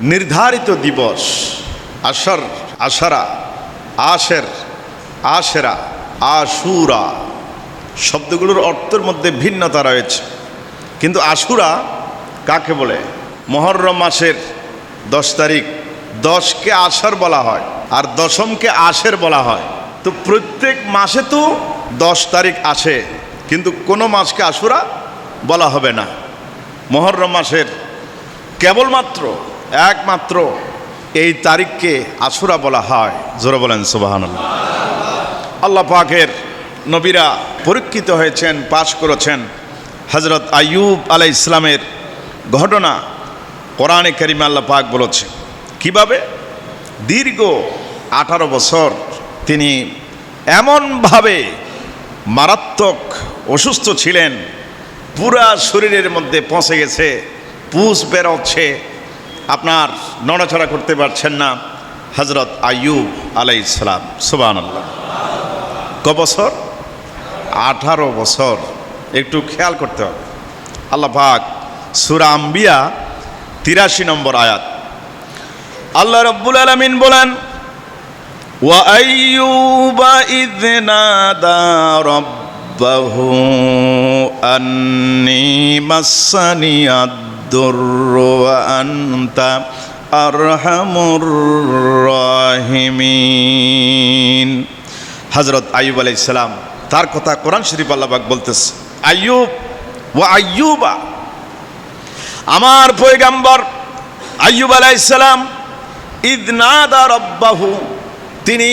নির্ধারিত দিবস আসর আশারা, আশের, আশেরা, আশুরা, শব্দগুলোর অর্থের মধ্যে ভিন্নতা রয়েছে। কিন্তু আশুরা কাকে বলে? মহরম মাসের দশ তারিখ, দশকে আশার বলা হয় আর দশমকে আশের বলা হয়। তো প্রত্যেক মাসে তো দশ তারিখ আসে, কিন্তু কোনো মাসকে আশুরা বলা হবে না। মহরম মাসের কেবলমাত্র একমাত্র এই তারিখকে আশুরা বলা হয়। জোরে বলেন সুবাহান আল্লাহ পাকের নবীরা পরীক্ষিত হয়েছেন, পাশ করেছেন। হজরত আইয়ুব আলাই ইসলামের ঘটনা কোরআনে করিমে আল্লাহ পাক বলেছে কীভাবে? দীর্ঘ আঠারো বছর তিনি এমনভাবে মারাত্মক অসুস্থ ছিলেন, পুরা শরীরের মধ্যে পৌঁছে গেছে, পুষ বেরোচ্ছে আপনার নড়াচড়া করতে পারছেন না হজরত আইয়ুব আলাই ইসলাম সুবান আল্লাহ ক বছর আঠারো বছর একটু খেয়াল করতে হবে আল্লাহ পাক সুরা আম্বিয়া তিরাশি নম্বর আয়াত আল্লাহ রব্বুল আলমিন বলেন وأيوب إذ نادى ربه أني مسني الضر وأنت أرحم الراحمين হজরত আইয়ুব আলাইহিস সালাম তার কথা কোরআন শরীফ আল্লাহবাক বলতেছে আইয়ুব ও আইয়ুবা আমার পয়গাম্বর আইয়ুব আলাইহিস সালাম ইদনাদা রব্বাহু তিনি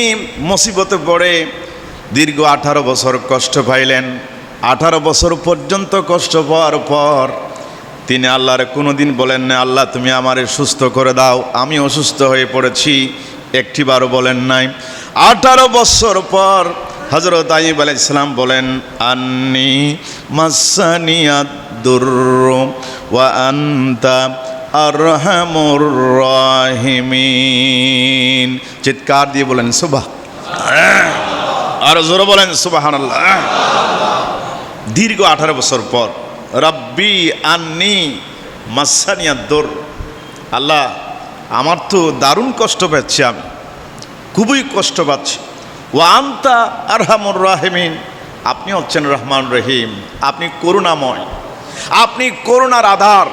মুসিবতে পড়ে দীর্ঘ আঠারো বছর কষ্ট পাইলেন আঠারো বছর পর্যন্ত কষ্ট পাওয়ার পর তিনি আল্লাহর কোনোদিন বলেন না আল্লাহ, তুমি আমারে সুস্থ করে দাও। আমি অসুস্থ হয়ে পড়েছি একটি একটিবারও বলেন নাই। আঠারো বছর পর হজরত আইব আলাই ইসলাম বলেন, আন্নি মাসানিয়া দুর্র ওয়া আন্তা আরহামুর রাহিমিন। চিৎকার দিয়ে বলেন সুবাহ আর জোরে বলেন সুবাহান দীর্ঘ আঠারো বছর পর রব্বি আন্নি মাসানিয়া দোর। আল্লাহ, আমার তো দারুণ কষ্ট পাচ্ছি আমি। খুবই কষ্ট পাচ্ছি। ও আন্তা আরহামুর রাহিমিন। আপনি হচ্ছেন রহমান রহিম। আপনি করুণাময়। আপনি করুণার আধার।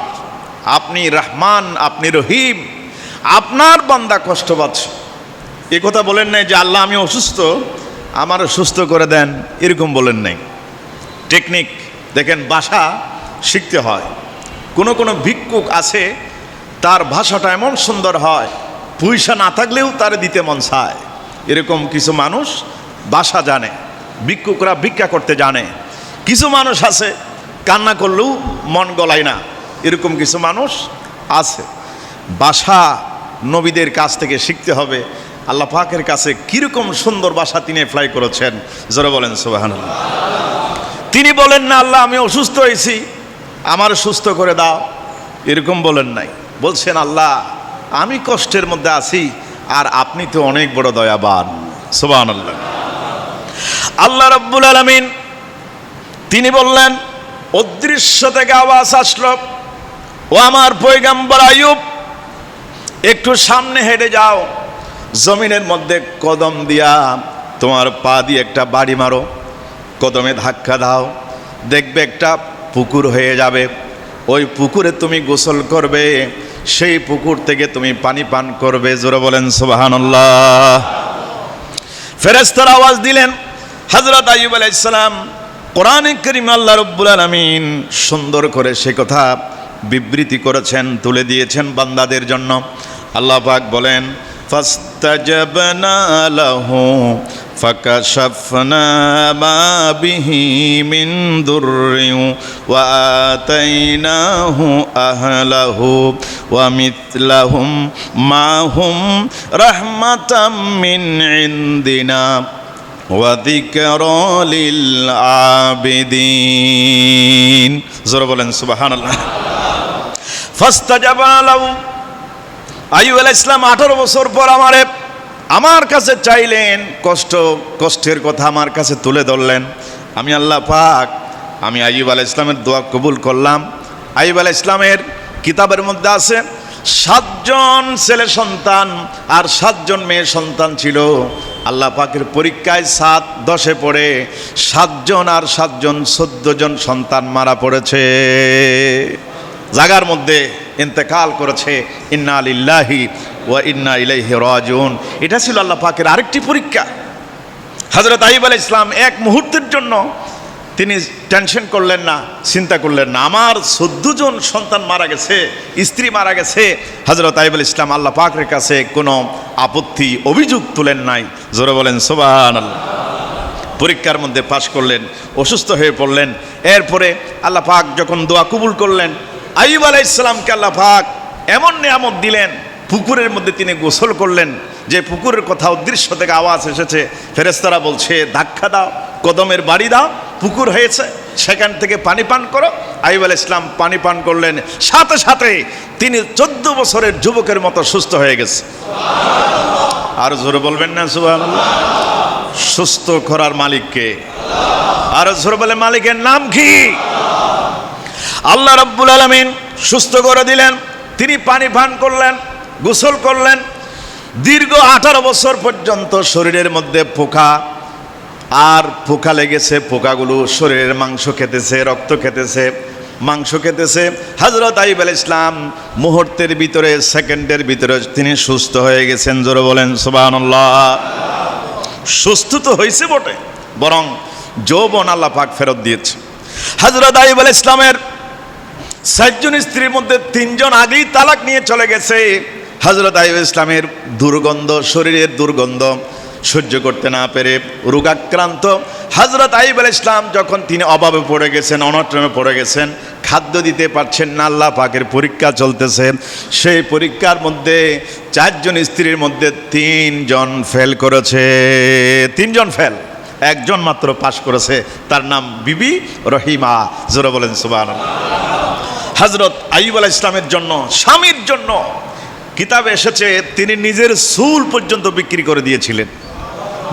আপনি রহমান, আপনি রহিম। আপনার বান্দা কষ্ট পাচ্ছে। এ কথা বলেন নাই যে আল্লাহ আমি অসুস্থ আমার সুস্থ করে দেন, এরকম বলেন নাই। টেকনিক। দেখেন ভাষা শিখতে হয়। কোনো কোনো ভিক্ষুক আছে, তার ভাষাটা এমন সুন্দর হয়, পয়সা না থাকলেও তার দিতে মন চায়। এরকম কিছু মানুষ ভাষা জানে, ভিক্ষুকরা ভিক্ষা করতে জানে। কিছু মানুষ আছে, কান্না করলেও মন গলায় না। এরকম কিছু মানুষ আছে। ভাষা নবীদের কাছ থেকে শিখতে হবে। আল্লাহ পাকের কাছে কীরকম সুন্দর ভাষা তিনি অ্যাপ্লাই করেছেন। জোরে বলেন সুবাহান তিনি বলেন, না আল্লাহ, আমি অসুস্থ হয়েছি, আমার সুস্থ করে দাও। এরকম বলেন নাই। বলছেন, আল্লাহ, আমি কষ্টের মধ্যে আছি, আর আপনি তো অনেক বড় দয়াবান। সুবাহ আল্লাহ আল্লাহ রব্বুল আলমিন, তিনি বললেন, অদৃশ্য থেকে আওয়াজ আসলো। ও আমার পৈগাম্বর আয়ুব একটু সামনে হেঁটে যাও। জমিনের মধ্যে কদম দিয়া তোমার পা দিয়ে একটা বাড়ি মারো। কদমে ধাক্কা দাও। দেখবে একটা পুকুর হয়ে যাবে। ওই পুকুরে তুমি গোসল করবে। সেই পুকুর থেকে তুমি পানি পান করবে। জোরে বলেন সুবাহান্লাহ ফেরেস্তার আওয়াজ দিলেন হজরত আইব আলাইসালাম কোরআনে করিম আল্লাহ রব্বুল আলমিন সুন্দর করে সে কথা বিবৃতি করেছেন, তুলে দিয়েছেন বান্দাদের জন্য। আল্লাহ পাক বলেন, ফাস্তাজাবনা লাহু فكشفنا ما به من ضر وآتيناه أهله ومثلهم معهم رحمة من عندنا وذكرى للعابدين زور বলেন সুবহান আল্লাহ ফাস্তাজাবা লাহু আইয়ুব আলাইহিস সালাম 18 বছর পর আমারে আমার কাছে চাইলেন, কষ্ট, কষ্টের কথা আমার কাছে তুলে ধরলেন। আমি আল্লাহ পাক, আমি আইব আলাহ ইসলামের দোয়া কবুল করলাম। আইব আলাহ ইসলামের কিতাবের মধ্যে আছে, সাতজন ছেলে সন্তান আর সাতজন মেয়ে সন্তান ছিল। আল্লাহ পাকের পরীক্ষায় সাত দশে পড়ে, সাতজন আর সাতজন চোদ্দ জন সন্তান মারা পড়েছে। জাগার মধ্যে ইন্তেকাল করেছে, ইন্না আলিল্লাহি ও ইন্না ইলাইহি রাজিউন। এটা ছিল আল্লাহ পাকের আরেকটি পরীক্ষা। হজরত আইব আল ইসলাম এক মুহূর্তের জন্য তিনি টেনশন করলেন না, চিন্তা করলেন না। আমার জন সন্তান মারা গেছে, স্ত্রী মারা গেছে। হজরত আইব আল ইসলাম আল্লাহ পাকের কাছে কোনো আপত্তি, অভিযোগ তুলেন নাই। জোরে বলেন সোবান পরীক্ষার মধ্যে পাশ করলেন, অসুস্থ হয়ে পড়লেন। এরপরে আল্লাহ পাক যখন দোয়া কবুল করলেন আইব আলাহ ইসলামকে আল্লাহ এমন নিয়ামত দিলেন, পুকুরের মধ্যে তিনি গোসল করলেন, যে পুকুরের কথা উদ্দৃশ্য থেকে আওয়াজ এসেছে। ফেরেস্তারা বলছে, ধাক্কা দাও, কদমের বাড়ি দাও, পুকুর হয়েছে, সেখান থেকে পানি পান করো। আইব আল ইসলাম পানি পান করলেন। সাথে সাথে তিনি চোদ্দ বছরের যুবকের মতো সুস্থ হয়ে গেছে। আর জোরে বলবেন না সুবাহ সুস্থ করার মালিককে। আর জোরে বলে, মালিকের নাম কি? আল্লাহ রব্বুল আলমিন সুস্থ করে দিলেন, তিনি পানি পান করলেন, গোসল করলেন। দীর্ঘ আঠারো বছর পর্যন্ত শরীরের মধ্যে পোকা, আর পোকা লেগেছে, পোকাগুলো শরীরের মাংস খেতেছে, রক্ত খেতেছে, মাংস খেতেছে। হজরত আইব আল ইসলাম মুহূর্তের ভিতরে, সেকেন্ডের ভিতরে তিনি সুস্থ হয়ে গেছেন, জোরে বলেন সুবাহ সুস্থ তো হয়েছে বটে, বরং যৌবন আল্লাহ পাক ফেরত দিয়েছে। হজরত আইব আল ইসলামের চারজন স্ত্রীর মধ্যে তিনজন আগেই তালাক নিয়ে চলে গেছে। হজরত আইব ইসলামের দুর্গন্ধ, শরীরের দুর্গন্ধ সহ্য করতে না পেরে রোগাক্রান্ত। হজরত আইব আল ইসলাম যখন তিনি অভাবে পড়ে গেছেন, অনটনে পড়ে গেছেন, খাদ্য দিতে পারছেন না, আল্লাহ পাকের পরীক্ষা চলতেছে। সেই পরীক্ষার মধ্যে চারজন স্ত্রীর মধ্যে তিনজন ফেল করেছে। তিনজন ফেল একজন মাত্র পাশ করেছে, তার নাম বিবি রহিমা। জোরে বলেন সুবাহ হজরত আইব আলাহ ইসলামের জন্য, স্বামীর জন্য কিতাবে এসেছে, তিনি নিজের চুল পর্যন্ত বিক্রি করে দিয়েছিলেন।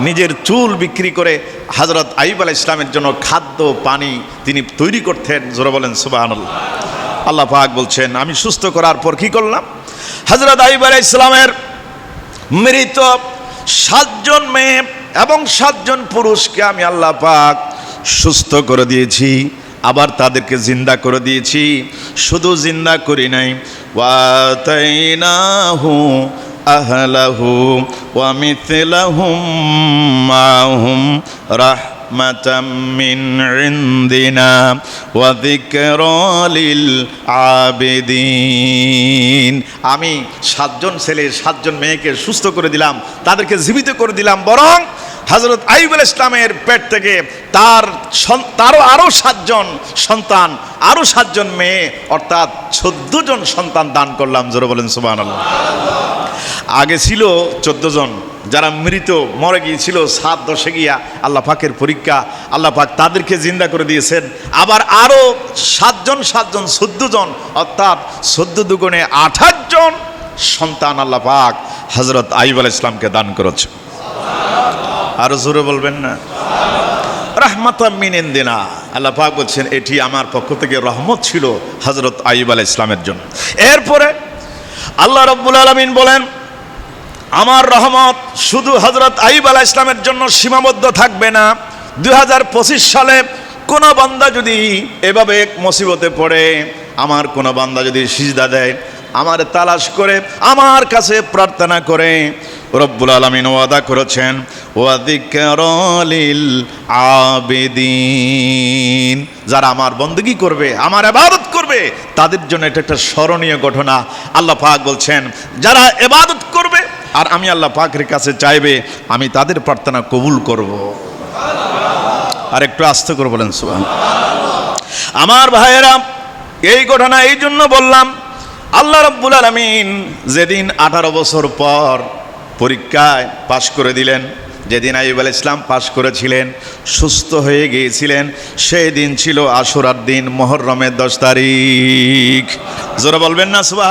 নিজের চুল বিক্রি করে হজরত আইব আলাহ ইসলামের জন্য খাদ্য, পানি তিনি তৈরি করতেন। জোরে বলেন সুবাহ আল্লাহ পাক বলছেন, আমি সুস্থ করার পর কি করলাম? হজরত আইব আলাহ ইসলামের মৃত সাতজন মেয়ে এবং সাতজন পুরুষকে আমি আল্লাহ পাক সুস্থ করে দিয়েছি। আবার তাদেরকে জিন্দা করে দিয়েছি। শুধু জিন্দা করি নাই। ওয়াতাইনাহু আহলাহু ওয়া মিথলাহুম মাহুম রাহমাতাম মিন ইনদিনা ওয়া যিকরা লিল আবিদিন। আমি সাতজন ছেলে, সাতজন মেয়েকে সুস্থ করে দিলাম, তাদেরকে জীবিত করে দিলাম, বরং হজরত আইব আল ইসলামের পেট থেকে তার তারও আরও সাতজন সন্তান আরও সাতজন মেয়ে, অর্থাৎ চোদ্দ জন সন্তান দান করলাম, জোরে বলেন সুবাহ আগে ছিল চোদ্দ জন যারা মৃত, মরে গিয়েছিল, সাত দশে গিয়া আল্লাহ পাকের পরীক্ষা, আল্লাহ পাক তাদেরকে জিন্দা করে দিয়েছেন। আবার আরও সাতজন সাতজন চোদ্দ জন অর্থাৎ চোদ্দ দুগুণে আঠাশ জন সন্তান আল্লাহ পাক হজরত আইব আল ইসলামকে দান করেছে। আরও জোরে বলবেন না? রাহমাতাম মিনেন দিনা। আল্লাহ পাক বলছেন, এটি আমার পক্ষ থেকে রহমত ছিল হজরত আইব আলাহ ইসলামের জন্য। এরপরে আল্লাহ রব্বুল আলমিন বলেন, আমার রহমত শুধু হজরত আইব আলাহ ইসলামের জন্য সীমাবদ্ধ থাকবে না। দুই হাজার পঁচিশ সালে কোনো বান্দা যদি এভাবে এক মুসিবতে পড়ে, আমার কোনো বান্দা যদি সিজদা দেয় আমার তালাশ করে, আমার কাছে প্রার্থনা করে। রব্বুল আলমিন ওয়াদা করেছেন ওয়াদিকরলিল আবেদিন। যারা আমার বন্দগি করবে, আমার এবাদত করবে, তাদের জন্য এটা একটা স্মরণীয় ঘটনা। আল্লাহ পাক বলছেন, যারা এবাদত করবে, আর আমি আল্লাহ পাকের কাছে চাইবে, আমি তাদের প্রার্থনা কবুল করব। আর একটু আস্তে করে বলেন সুবান আমার ভাইয়েরা, এই ঘটনা, এই জন্য বললাম আল্লাহ রব্বুল আলমিন যেদিন আঠারো বছর পর পরীক্ষায় পাশ করে দিলেন, যেদিন আইব আল ইসলাম পাশ করেছিলেন, সুস্থ হয়ে গিয়েছিলেন, সেই দিন ছিল আশুরার দিন, মহরমের দশ তারিখ। জোরে বলবেন না সুবাহ